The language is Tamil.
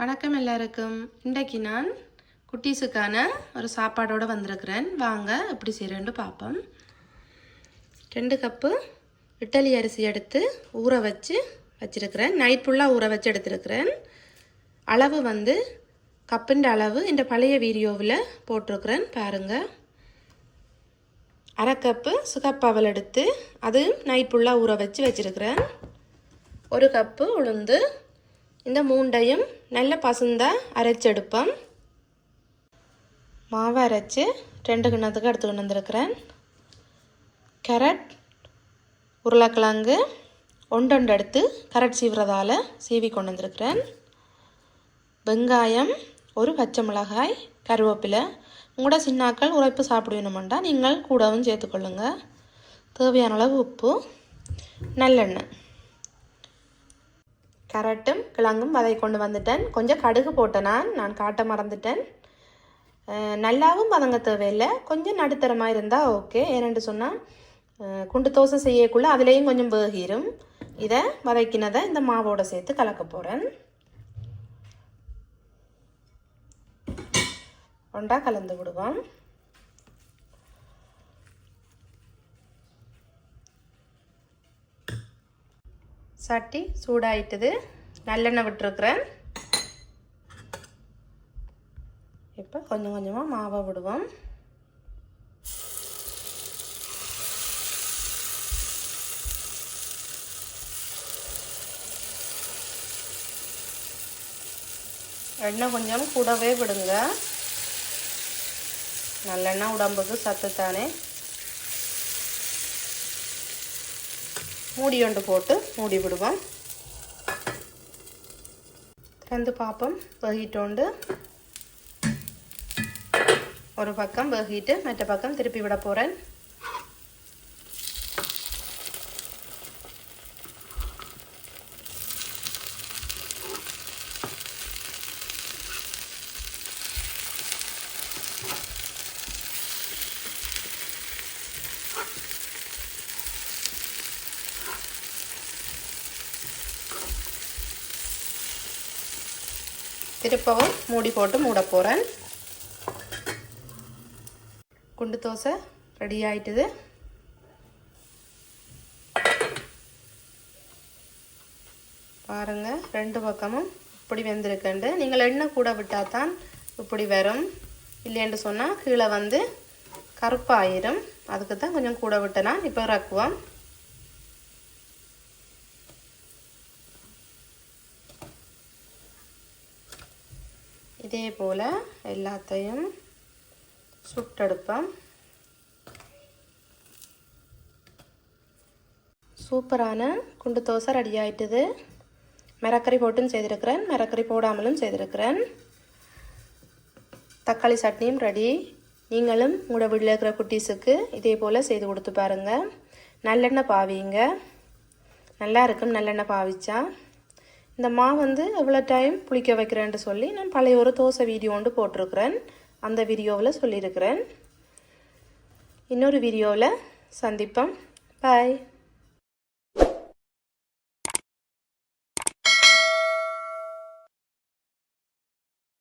வணக்கம் எல்லாருக்கும். இன்றைக்கு நான் குட்டீஸுக்கான ஒரு சாப்பாடோடு வந்திருக்கிறேன். வாங்க எப்படி செய்கிறேன்னு பார்ப்போம் ரெண்டு கப்பு இட்டலி அரிசி எடுத்து ஊற வச்சு வச்சுருக்கிறேன். நைட் ஃபுல்லாக ஊற வச்சு எடுத்துருக்கிறேன். அளவு வந்து கப்புன்ற அளவு இந்த பழைய வீடியோவில் போட்டிருக்கிறேன். பாருங்கள் அரை கப்பு சுகப்பாவல் எடுத்து அது நைட் ஃபுல்லாக ஊற வச்சு வச்சுருக்கிறேன். ஒரு கப்பு உளுந்து இந்த மூண்டையும் நல்ல பசுந்தா அரைச்செடுப்போம் மாவை அரைச்சி ரெண்டு கிண்ணத்துக்கு எடுத்துக்கிட்டு வந்திருக்கிறேன். கேரட் உருளைக்கிழங்கு ஒண்டொண்டு எடுத்து கரட் சீவுறதால சீவி கொண்டு வந்திருக்கிறேன். வெங்காயம் ஒரு பச்சை மிளகாய் கருவேப்பிலை. உங்களோட சின்னாக்கள் உரைப்பு சாப்பிடுவேணுமெண்டா நீங்கள் கூடவும் சேர்த்துக்கொள்ளுங்க. தேவையான அளவு உப்பு நல்லெண்ணெய். கேரட்டும் கிழங்கும் வதை கொண்டு வந்துட்டேன். கொஞ்சம் கடுகு போட்டேன் நான் நான் காட்ட மறந்துட்டேன். நல்லாவும் வதங்க தேவையில்லை. கொஞ்சம் நடுத்தரமாக இருந்தால் ஓகே. ஏனென்று சொன்னால் குண்டு தோசை செய்யக்குள்ளே அதுலேயும் கொஞ்சம் வேகிரும். இதை வதக்கினதை இந்த மாவோட சேர்த்து கலக்க போகிறேன் ஒன்றா கலந்து விடுவோம். சட்டி சூடாயிட்டுது நல்லெண்ணெய் விட்டுருக்குறேன் இப்போ கொஞ்சம் கொஞ்சமாக மாவை விடுவோம் எண்ணெய் கொஞ்சம் கூடவே விடுங்க நல்லெண்ணெய் உடம்புக்கு சத்து தானே மூடி ஒன்று போட்டு மூடி விடுவோம். திறந்து பார்ப்போம் வேகிட்டோண்டு ஒரு பக்கம் வேகிட்டு மற்ற பக்கம் திருப்பி விட போகிறேன் திருப்பவும் மூடி போட்டு மூட போகிறேன் குண்டு தோசை ரெடி ஆயிட்டுது. பாருங்க ரெண்டு பக்கமும் இப்படி வெந்திருக்குண்டு. நீங்கள் எண்ணெய் கூட விட்டால் தான் இப்படி வரும். இல்லைன்னு சொன்னால் கீழே வந்து கருப்பாயிரும். அதுக்கு தான் கொஞ்சம் கூட விட்டனா. இப்போ இறக்குவோம். இதே போல் எல்லாத்தையும் சுட்டெடுப்போம். சூப்பரான குண்டு தோசை ரெடி ஆயிட்டுது. மிரக்கறி போட்டும் செய்திருக்கிறேன். மிரக்கறி போடாமலும் செய்திருக்கிறேன். தக்காளி சட்னியும் ரெடி நீங்களும் உங்களோட வீட்டில் இருக்கிற குட்டீஸுக்கு இதே போல் செய்து கொடுத்து பாருங்கள் நல்லெண்ணெய் பாவிங்க. நல்லா இருக்கும். நல்லெண்ணெய் பாவிச்சா. இந்த மா வந்து எவ்வளோ டைம் புளிக்க வைக்கிறேன்ட்டு சொல்லி நான் பழைய ஒரு தோசை வீடியோ ஒன்று போட்டிருக்கிறேன். அந்த வீடியோவில் சொல்லியிருக்கிறேன். இன்னொரு வீடியோவில் சந்திப்போம். பாய்